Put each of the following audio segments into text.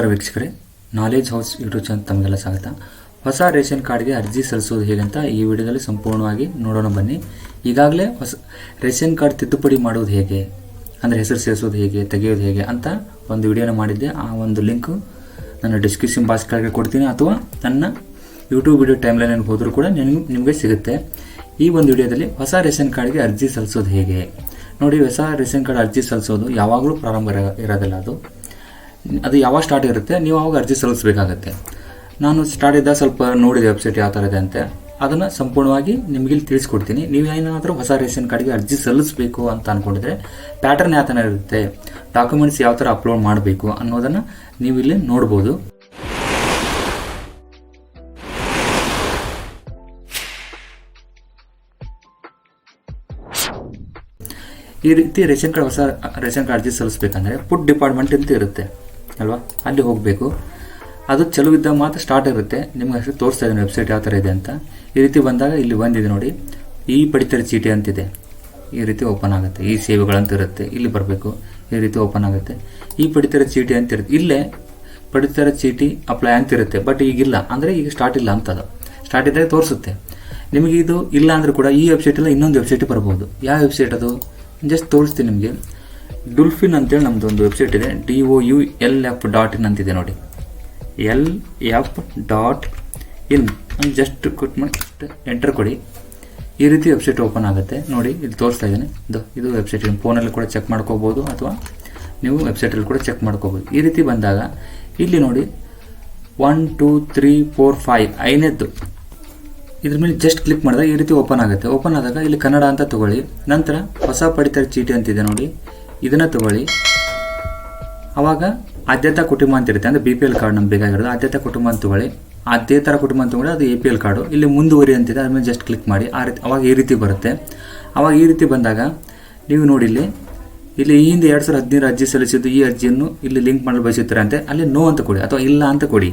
ನಮಸ್ಕಾರ ವೀಕ್ಷಕರೇ. Knowledge house YouTube channel ತಮಗೆಲ್ಲ ಸ್ವಾಗತ. ಹೊಸ ರೇಷನ್ ಕಾರ್ಡ್ಗೆ ಅರ್ಜಿ ಸಲ್ಲಿಸೋದು ಹೇಗೆ ಅಂತ ಈ ವಿಡಿಯೋದಲ್ಲಿ ಸಂಪೂರ್ಣವಾಗಿ ನೋಡೋಣ ಬನ್ನಿ. ಈಗಾಗಲೇ ಹೊಸ ರೇಷನ್ ಕಾರ್ಡ್ ತಿದ್ದುಪಡಿ ಮಾಡೋದು ಹೇಗೆ? ಅಂದರೆ ಹೆಸರು ಸೇರಿಸೋದು ಹೇಗೆ? ತೆಗೆಯೋದು ಹೇಗೆ? ಅಂತ ಒಂದು ವಿಡಿಯೋನ ಮಾಡಿದ್ದೆ. ಆ ಒಂದು ಲಿಂಕು ನನ್ನ ಡಿಸ್ಕ್ರಿಪ್ಷನ್ ಬಾಕ್ಸ್ ಕೆಳಗೆ ಕೊಡ್ತೀನಿ. ಅಥವಾ ನನ್ನ ಯೂಟ್ಯೂಬ್ ವಿಡಿಯೋ ಟೈಮ್ಲೈನಲ್ಲಿ ಹೋದರೂ ಕೂಡ ನಿಮ್ಗೆ ನಿಮಗೆ ಸಿಗುತ್ತೆ. ಈ ಒಂದು ವಿಡಿಯೋದಲ್ಲಿ ಹೊಸ ರೇಷನ್ ಕಾರ್ಡ್ಗೆ ಅರ್ಜಿ ಸಲ್ಲಿಸೋದು ಹೇಗೆ? ನೋಡಿ, ಹೊಸ ರೇಷನ್ ಕಾರ್ಡ್ ಅರ್ಜಿ ಸಲ್ಲಿಸೋದು ಯಾವಾಗಲೂ ಪ್ರಾರಂಭ ಇರ- ಇರೋದಿಲ್ಲ ಅದು. ಅದು ಯಾವಾಗ ಸ್ಟಾರ್ಟ್ ಇರುತ್ತೆ, ನೀವು ಆವಾಗ ಅರ್ಜಿ ಸಲ್ಲಿಸಬೇಕಾಗತ್ತೆ. ನಾನು ಸ್ಟಾರ್ಟ್ ಇದ್ದಾಗ ಸ್ವಲ್ಪ ನೋಡಿದೆ ವೆಬ್ಸೈಟ್ ಯಾವ ಥರ ಇದೆ ಅಂತೆ. ಅದನ್ನು ಸಂಪೂರ್ಣವಾಗಿ ನಿಮಗೆ ಇಲ್ಲಿ ತಿಳಿಸ್ಕೊಡ್ತೀನಿ. ನೀವು ಏನಾದರೂ ಹೊಸ ರೇಷನ್ ಕಾರ್ಡ್ಗೆ ಅರ್ಜಿ ಸಲ್ಲಿಸಬೇಕು ಅಂತ ಅಂದ್ಕೊಂಡಿದ್ರೆ ಪ್ಯಾಟರ್ನ್ ಯಾವ ಥರ ಇರುತ್ತೆ ಡಾಕ್ಯುಮೆಂಟ್ಸ್ ಯಾವ ಥರ ಅಪ್ಲೋಡ್ ಮಾಡಬೇಕು ಅನ್ನೋದನ್ನು ನೀವು ಇಲ್ಲಿ ನೋಡ್ಬೋದು. ಈ ರೀತಿ ರೇಷನ್ ಕಾರ್ಡ್ ಹೊಸ ರೇಷನ್ ಕಾರ್ಡ್ ಅರ್ಜಿ ಸಲ್ಲಿಸಬೇಕಂದ್ರೆ ಫುಡ್ ಡಿಪಾರ್ಟ್ಮೆಂಟ್ ಅಂತ ಇರುತ್ತೆ. ಅಲ್ವಾ? ಅಲ್ಲಿ ಹೋಗಬೇಕು. ಅದು ಚಲೋ ಮಾತ್ರ ಸ್ಟಾರ್ಟ್ ಇರುತ್ತೆ. ನಿಮ್ಗೆ ಅಷ್ಟು ತೋರಿಸ್ತಾ ಇದ್ದೀನಿ ವೆಬ್ಸೈಟ್ ಯಾವ ಥರ ಇದೆ ಅಂತ. ಈ ರೀತಿ ಬಂದಾಗ ಇಲ್ಲಿ ಬಂದಿದೆ ನೋಡಿ. ಈ ಪಡಿತರ ಚೀಟಿ ಅಂತಿದೆ ಈ ರೀತಿ ಓಪನ್ ಆಗುತ್ತೆ. ಈ ಸೇವೆಗಳಂತ ಇರುತ್ತೆ. ಇಲ್ಲಿ ಬರಬೇಕು. ಈ ರೀತಿ ಓಪನ್ ಆಗುತ್ತೆ. ಈ ಪಡಿತರ ಚೀಟಿ ಅಂತ ಇರುತ್ತೆ. ಇಲ್ಲೇ ಪಡಿತರ ಚೀಟಿ ಅಪ್ಲೈ ಅಂತಿರುತ್ತೆ ಬಟ್ ಈಗಿಲ್ಲ. ಅಂದರೆ ಈಗ ಸ್ಟಾರ್ಟ್ ಇಲ್ಲ ಅಂತದು ಸ್ಟಾರ್ಟ್ ಇದ್ದಾಗ ತೋರಿಸುತ್ತೆ. ನಿಮಗೆ ಇದು ಇಲ್ಲ ಅಂದರೂ ಕೂಡ ಈ ವೆಬ್ಸೈಟಲ್ಲಿ ಇನ್ನೊಂದು ವೆಬ್ಸೈಟ್ ಬರ್ಬೋದು ಯಾವ ವೆಬ್ಸೈಟ್ ಅದು? ಜಸ್ಟ್ ತೋರಿಸ್ತೀನಿ ನಿಮಗೆ. ಡುಲ್ಫಿನ್ ಅಂತೇಳಿ ನಮ್ದು ಒಂದು ವೆಬ್ಸೈಟ್ ಇದೆ. D O U L F dot in ಅಂತಿದೆ ನೋಡಿ. L F dot in just click ಮಾಡಿ ಎಂಟರ್ ಕೊಡಿ. ಈ ರೀತಿ ವೆಬ್ಸೈಟ್ ಓಪನ್ ಆಗುತ್ತೆ. ನೋಡಿ, ಇಲ್ಲಿ ತೋರಿಸ್ತಾ ಇದ್ದೀನಿ. ಇದು ಇದು ವೆಬ್ಸೈಟ್ ಫೋನಲ್ಲಿ ಕೂಡ ಚೆಕ್ ಮಾಡ್ಕೋಬೋದು ಅಥವಾ ನೀವು ವೆಬ್ಸೈಟಲ್ಲಿ ಕೂಡ ಚೆಕ್ ಮಾಡ್ಕೋಬೋದು. ಈ ರೀತಿ ಬಂದಾಗ ಇಲ್ಲಿ ನೋಡಿ one two three four five ಐದನೇದ್ದು ಇದ್ರ ಮೇಲೆ ಜಸ್ಟ್ ಕ್ಲಿಕ್ ಮಾಡಿದಾಗ ಈ ರೀತಿ ಓಪನ್ ಆಗುತ್ತೆ. ಓಪನ್ ಆದಾಗ ಇಲ್ಲಿ ಕನ್ನಡ ಅಂತ ತಗೊಳ್ಳಿ. ನಂತರ ಹೊಸ ಪಡಿತರ ಚೀಟಿ ಅಂತಿದೆ ನೋಡಿ. ಇದನ್ನು ತಗೊಳ್ಳಿ. ಅವಾಗ ಆದ್ಯತಾ ಕುಟುಂಬ ಅಂತ ಇರುತ್ತೆ, ಅಂದರೆ ಬಿ ಪಿ ಎಲ್ ಕಾರ್ಡ್ ನಮ್ಗೆ ಬೇಕಾಗಿರೋದು. ಆದ್ಯತಾ ಕುಟುಂಬ ಅಂತ ತಗೊಳ್ಳಿ. ಅದೇ ಥರ ಕುಟುಂಬ ಅಂತ ತಗೊಳ್ಳಿ, ಅದು ಎ ಪಿ ಎಲ್ ಕಾರ್ಡು ಇಲ್ಲಿ ಮುಂದುವರಿ ಅಂತಿದೆ ಅದ್ರ ಮೇಲೆ ಜಸ್ಟ್ ಕ್ಲಿಕ್ ಮಾಡಿ. ಆ ರೀತಿ, ಅವಾಗ ಈ ರೀತಿ ಬರುತ್ತೆ. ಅವಾಗ ಈ ರೀತಿ ಬಂದಾಗ, ನೀವು ನೋಡಿ ಇಲ್ಲಿ ಇಲ್ಲಿ ಈ ಹಿಂದೆ ಎರಡು ಸಾವಿರದ ಹದಿನೈದು ಅರ್ಜಿ ಸಲ್ಲಿಸಿದ್ದು ಈ ಅರ್ಜಿಯನ್ನು ಇಲ್ಲಿ ಲಿಂಕ್ ಮಾಡಲು ಬಯಸುತ್ತಾರೆ ಅಂತ, ಅಲ್ಲಿ ನೋ ಅಂತ ಕೊಡಿ, ಅಥವಾ ಇಲ್ಲ ಅಂತ ಕೊಡಿ.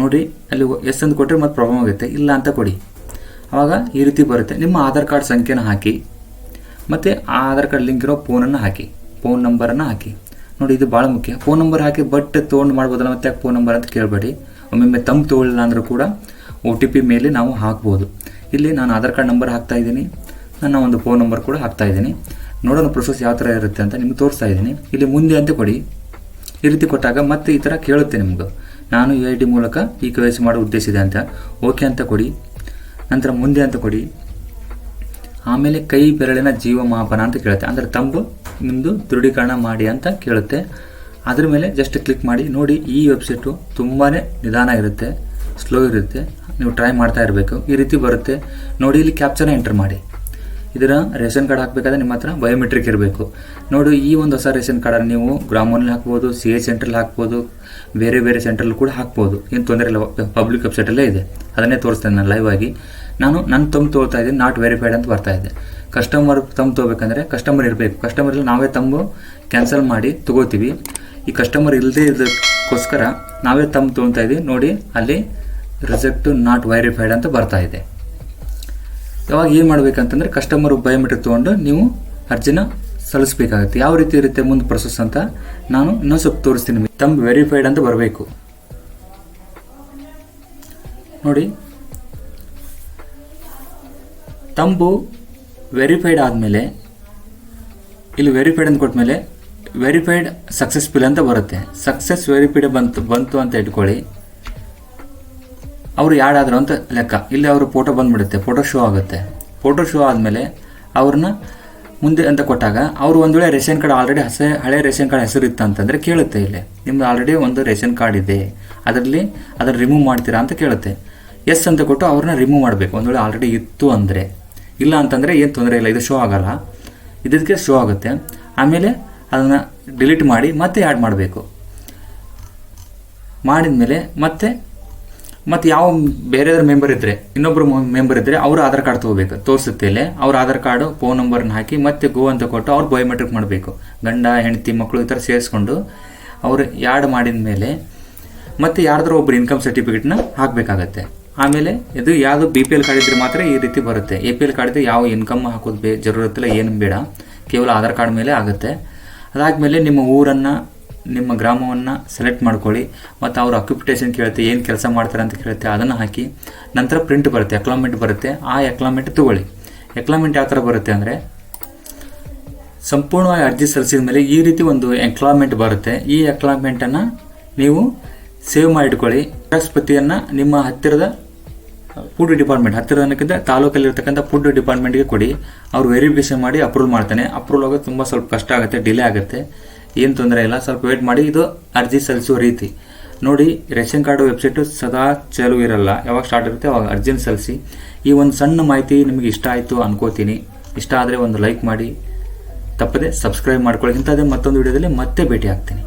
ನೋಡಿ, ಅಲ್ಲಿ ಎಸ್ ಅಂತ ಕೊಟ್ಟರೆ ಮತ್ತೆ ಪ್ರಾಬ್ಲಮ್ ಆಗುತ್ತೆ, ಇಲ್ಲ ಅಂತ ಕೊಡಿ. ಆವಾಗ ಈ ರೀತಿ ಬರುತ್ತೆ. ನಿಮ್ಮ ಆಧಾರ್ ಕಾರ್ಡ್ ಸಂಖ್ಯೆನ ಹಾಕಿ. ಮತ್ತು ಆಧಾರ್ ಕಾರ್ಡ್ ಲಿಂಕ್ ಇರೋ ಫೋನನ್ನು ಹಾಕಿ ಫೋನ್ ನಂಬರನ್ನು ಹಾಕಿ. ನೋಡಿ, ಇದು ಭಾಳ ಮುಖ್ಯ. ಫೋನ್ ನಂಬರ್ ಹಾಕಿ ಬಟ್ ತೊಗೊಂಡು ಮಾಡ್ಬೋದಲ್ಲ ಮತ್ತೆ ಫೋನ್ ನಂಬರ್ ಅಂತ ಕೇಳಬೇಡಿ. ಒಮ್ಮೊಮ್ಮೆ ತಮ್ಮ ತೊಗೊಳ್ಳಿಲ್ಲ ಅಂದರೂ ಕೂಡ ಒ ಟಿ ಪಿ ಮೇಲೆ ನಾವು ಹಾಕ್ಬೋದು. ಇಲ್ಲಿ ನಾನು ಆಧಾರ್ ಕಾರ್ಡ್ ನಂಬರ್ ಹಾಕ್ತಾ ಇದ್ದೀನಿ. ನನ್ನ ಒಂದು ಫೋನ್ ನಂಬರ್ ಕೂಡ ಹಾಕ್ತಾ ಇದ್ದೀನಿ. ನೋಡೋಣ ಪ್ರೊಸೆಸ್ ಯಾವ ಥರ ಇರುತ್ತೆ ಅಂತ ನಿಮ್ಗೆ ತೋರಿಸ್ತಾ ಇದ್ದೀನಿ. ಇಲ್ಲಿ ಮುಂದೆ ಅಂತ ಕೊಡಿ. ಈ ರೀತಿ ಕೊಟ್ಟಾಗ ಮತ್ತೆ ಈ ಥರ ಕೇಳುತ್ತೆ ನಿಮ್ಗೆ. ನಾನು ಯು ಐ ಡಿ ಮೂಲಕ ಈ ಕೆ ವೈ ಸಿ ಮಾಡೋ ಉದ್ದೇಶ ಇದೆ ಅಂತ. ಓಕೆ ಅಂತ ಕೊಡಿ. ನಂತರ ಮುಂದೆ ಅಂತ ಕೊಡಿ. ಆಮೇಲೆ ಕೈ ಬೆರಳಿನ ಜೀವಮಾಪನ ಅಂತ ಕೇಳುತ್ತೆ. ಅಂದರೆ ತಂಬು ನಿಮ್ಮದು ದೃಢೀಕರಣ ಮಾಡಿ ಅಂತ ಕೇಳುತ್ತೆ. ಅದ್ರ ಮೇಲೆ ಜಸ್ಟ್ ಕ್ಲಿಕ್ ಮಾಡಿ, ನೋಡಿ ಈ ವೆಬ್ಸೈಟು ತುಂಬಾ ನಿಧಾನ ಇರುತ್ತೆ ಸ್ಲೋ ಇರುತ್ತೆ. ನೀವು ಟ್ರೈ ಮಾಡ್ತಾ ಇರಬೇಕು. ಈ ರೀತಿ ಬರುತ್ತೆ. ನೋಡಿ ಇಲ್ಲಿ ಕ್ಯಾಪ್ಚರ್ನ ಎಂಟರ್ ಮಾಡಿ. ಇದರ ರೇಷನ್ ಕಾರ್ಡ್ ಹಾಕಬೇಕಾದ್ರೆ ನಿಮ್ಮ ಹತ್ರ ಬಯೋಮೆಟ್ರಿಕ್ ಇರಬೇಕು. ನೋಡಿ ಈ ಒಂದು ಹೊಸ ರೇಷನ್ ಕಾರ್ಡನ್ನು ನೀವು ಗ್ರಾಮಲ್ಲಿ ಹಾಕ್ಬೋದು ಸಿ ಎ ಸೆಂಟ್ರಲ್ಲಿ ಹಾಕ್ಬೋದು, ಬೇರೆ ಬೇರೆ ಸೆಂಟ್ರಲ್ಲಿ ಕೂಡ ಹಾಕ್ಬೋದು. ಏನು ತೊಂದರೆ ಇಲ್ಲ ಪಬ್ಲಿಕ್ ವೆಬ್ಸೈಟಲ್ಲೇ ಇದೆ. ಅದನ್ನೇ ತೋರಿಸ್ತೇನೆ ನಾನು ಲೈವ್ ಆಗಿ. ನಾನು ನನ್ನ ತಮ್ಮ ತೊಗೊಳ್ತಾ ಇದ್ದೀನಿ, ನಾಟ್ ವೆರಿಫೈಡ್ ಅಂತ ಬರ್ತಾ ಇದೆ. ಕಸ್ಟಮರ್ ತಮ್ಮ ತೊಗೋಬೇಕಂದ್ರೆ ಕಸ್ಟಮರ್ ಇರಬೇಕು. ಕಸ್ಟಮರ್ ಇಲ್ಲ ನಾವೇ ತಂಬು ಕ್ಯಾನ್ಸಲ್ ಮಾಡಿ ತಗೋತೀವಿ. ಈ ಕಸ್ಟಮರ್ ಇಲ್ಲದೇ ಇದಕ್ಕೋಸ್ಕರ ನಾವೇ ತಮ್ಮ ತೊಗೊತಾ ಇದ್ದೀವಿ. ನೋಡಿ, ಅಲ್ಲಿ ರಿಜೆಕ್ಟ್ ನಾಟ್ ವೆರಿಫೈಡ್ ಅಂತ ಬರ್ತಾ ಇದೆ. ಯಾವಾಗ ಏನು ಮಾಡಬೇಕಂತಂದರೆ ಕಸ್ಟಮರ್ ಬಯೋಮೆಟ್ರಿಕ್ ತೊಗೊಂಡು ನೀವು ಅರ್ಜಿನ ಸಲ್ಲಿಸಬೇಕಾಗುತ್ತೆ. ಯಾವ ರೀತಿ ಇರುತ್ತೆ ಮುಂದೆ ಪ್ರೊಸೆಸ್ ಅಂತ ನಾನು ಇನ್ನೊಂದು ಸ್ವಲ್ಪ ತೋರಿಸ್ತೀನಿ. ತಮ್ಮ ವೆರಿಫೈಡ್ ಅಂತ ಬರಬೇಕು. ನೋಡಿ ತಂಬು ವೆರಿಫೈಡ್ ಆದಮೇಲೆ, ಇಲ್ಲಿ ವೆರಿಫೈಡ್ ಅಂತ ಕೊಟ್ಟಮೇಲೆ ವೆರಿಫೈಡ್ ಸಕ್ಸಸ್ಫುಲ್ ಅಂತ ಬರುತ್ತೆ. ಸಕ್ಸಸ್ ವೆರಿಫೈಡ್ ಬಂತು ಬಂತು ಅಂತ ಇಟ್ಕೊಳ್ಳಿ. ಅವರು ಯಾರಾದರು ಅಂತ ಲೆಕ್ಕ. ಇಲ್ಲಿ ಅವರು ಫೋಟೋ ಬಂದ್ಬಿಡುತ್ತೆ ಫೋಟೋ ಶೋ ಆಗುತ್ತೆ. ಫೋಟೋ ಶೋ ಆದಮೇಲೆ ಅವ್ರನ್ನ ಮುಂದೆ ಅಂತ ಕೊಟ್ಟಾಗ, ಅವರು ಒಂದು ವೇಳೆ ರೇಷನ್ ಕಾರ್ಡ್ ಆಲ್ರೆಡಿ ಹಸೆ, ಹಳೆ ರೇಷನ್ ಕಾರ್ಡ್ ಹೆಸರು ಇತ್ತು ಅಂತಂದರೆ ಕೇಳುತ್ತೆ ಇಲ್ಲಿ. ನಿಮ್ದು ಆಲ್ರೆಡಿ ಒಂದು ರೇಷನ್ ಕಾರ್ಡ್ ಇದೆ. ಅದರಲ್ಲಿ ಅದನ್ನು ರಿಮೂವ್ ಮಾಡ್ತೀರಾ ಅಂತ ಕೇಳುತ್ತೆ. ಎಸ್ ಅಂತ ಕೊಟ್ಟು ಅವ್ರನ್ನ ರಿಮೂವ್ ಮಾಡಬೇಕು. ಒಂದು ವೇಳೆ ಆಲ್ರೆಡಿ ಇತ್ತು ಅಂದರೆ. ಇಲ್ಲ ಅಂತಂದರೆ ಏನು ತೊಂದರೆ ಇಲ್ಲ, ಇದು ಶೋ ಆಗಲ್ಲ. ಇದಕ್ಕೆ ಶೋ ಆಗುತ್ತೆ. ಆಮೇಲೆ ಅದನ್ನು ಡಿಲೀಟ್ ಮಾಡಿ ಮತ್ತೆ ಆ್ಯಡ್ ಮಾಡಬೇಕು. ಮಾಡಿದ ಮೇಲೆ ಮತ್ತೆ, ಮತ್ತು ಯಾವ ಬೇರೆಯವ್ರ ಮೆಂಬರ್ ಇದ್ದರೆ ಇನ್ನೊಬ್ಬರು ಮೆಂಬರ್ ಇದ್ದರೆ ಅವ್ರ ಆಧಾರ್ ಕಾರ್ಡ್ ತೊಗೋಬೇಕು. ತೋರಿಸುತ್ತೆ ಇಲ್ಲೇ ಅವ್ರ ಆಧಾರ್ ಕಾರ್ಡು ಫೋನ್ ನಂಬರ್ನ ಹಾಕಿ ಮತ್ತೆ ಗೋ ಅಂತ ಕೊಟ್ಟು ಅವ್ರು ಬಯೋಮೆಟ್ರಿಕ್ ಮಾಡಬೇಕು. ಗಂಡ, ಹೆಂಡತಿ ಮಕ್ಕಳು ಈ ಥರ ಸೇರಿಸ್ಕೊಂಡು ಅವರು ಯಾಡ್ ಮಾಡಿದ ಮೇಲೆ ಮತ್ತೆ ಯಾರ್ದಾರು ಒಬ್ಬರು ಇನ್ಕಮ್ ಸರ್ಟಿಫಿಕೇಟ್ನ ಹಾಕಬೇಕಾಗತ್ತೆ. ಆಮೇಲೆ ಇದು ಯಾವುದು ಬಿ ಪಿ ಎಲ್ ಕಾರ್ಡ್ ಇದ್ರೆ ಮಾತ್ರ ಈ ರೀತಿ ಬರುತ್ತೆ. ಎ ಪಿ ಎಲ್ ಕಾರ್ಡ್ ಯಾವ ಇನ್ಕಮ್ ಹಾಕೋದು ಬೇ ಜರೂರತ್ತಿಲ್ಲ ಏನು ಬೇಡ. ಕೇವಲ ಆಧಾರ್ ಕಾರ್ಡ್ ಮೇಲೆ ಆಗುತ್ತೆ. ಅದಾದಮೇಲೆ ನಿಮ್ಮ ಊರನ್ನು, ನಿಮ್ಮ ಗ್ರಾಮವನ್ನು ಸೆಲೆಕ್ಟ್ ಮಾಡ್ಕೊಳ್ಳಿ. ಮತ್ತು ಅವ್ರ ಅಕ್ಯುಪೇಷನ್ ಕೇಳುತ್ತೆ, ಏನು ಕೆಲಸ ಮಾಡ್ತಾರೆ ಅಂತ ಕೇಳುತ್ತೆ, ಅದನ್ನು ಹಾಕಿ. ನಂತರ ಪ್ರಿಂಟ್ ಬರುತ್ತೆ ಎಕ್ಲಾಮೆಂಟ್ ಬರುತ್ತೆ. ಆ ಎಕ್ಲಾಮೆಂಟ್ ತಗೊಳ್ಳಿ. ಎಕ್ಲಾಮೆಂಟ್ ಯಾವ ಥರ ಬರುತ್ತೆ ಅಂದರೆ, ಸಂಪೂರ್ಣವಾಗಿ ಅರ್ಜಿ ಸಲ್ಲಿಸಿದ ಮೇಲೆ ಈ ರೀತಿ ಒಂದು ಎಕ್ಲಾಮೆಂಟ್ ಬರುತ್ತೆ. ಈ ಎಕ್ಲಾಮೆಂಟನ್ನು ನೀವು ಸೇವ್ ಮಾಡಿಟ್ಕೊಳ್ಳಿ. ಪ್ರತಿಯನ್ನು ನಿಮ್ಮ ಹತ್ತಿರದ ಫುಡ್ ಡಿಪಾರ್ಟ್ಮೆಂಟ್ ಹತ್ತಿರ ಅನ್ನೋಕ್ಕಿಂತ ತಾಲೂಕಲ್ಲಿರ್ತಕ್ಕಂಥ ಫುಡ್ ಡಿಪಾರ್ಟ್ಮೆಂಟ್ಗೆ ಕೊಡಿ. ಅವ್ರು ವೆರಿಫಿಕೇಶನ್ ಮಾಡಿ ಅಪ್ರೂವ್ ಮಾಡ್ತಾನೆ. ಅಪ್ರೂವ್ ಆಗೋದು ತುಂಬ ಸ್ವಲ್ಪ ಕಷ್ಟ ಆಗುತ್ತೆ ಡಿಲೇ ಆಗುತ್ತೆ. ಏನು ತೊಂದರೆ ಇಲ್ಲ, ಸ್ವಲ್ಪ ವೇಟ್ ಮಾಡಿ. ಇದು ಅರ್ಜಿ ಸಲ್ಲಿಸುವ ರೀತಿ. ನೋಡಿ, ರೇಷನ್ ಕಾರ್ಡ್ ವೆಬ್ಸೈಟು ಸದಾ ಚಾಲು ಇರಲ್ಲ. ಯಾವಾಗ ಸ್ಟಾರ್ಟ್ ಇರುತ್ತೆ, ಅವಾಗ ಅರ್ಜಿನ ಸಲ್ಲಿಸಿ. ಈ ಒಂದು ಸಣ್ಣ ಮಾಹಿತಿ ನಿಮಗೆ ಇಷ್ಟ ಆಯಿತು ಅನ್ಕೋತೀನಿ. ಇಷ್ಟ ಆದರೆ ಒಂದು ಲೈಕ್ ಮಾಡಿ. ತಪ್ಪದೆ ಸಬ್ಸ್ಕ್ರೈಬ್ ಮಾಡ್ಕೊಳ್ಳಿ. ಇಂಥದ್ದೇ ಮತ್ತೊಂದು ವಿಡಿಯೋದಲ್ಲಿ ಮತ್ತೆ ಭೇಟಿ ಆಗ್ತೀನಿ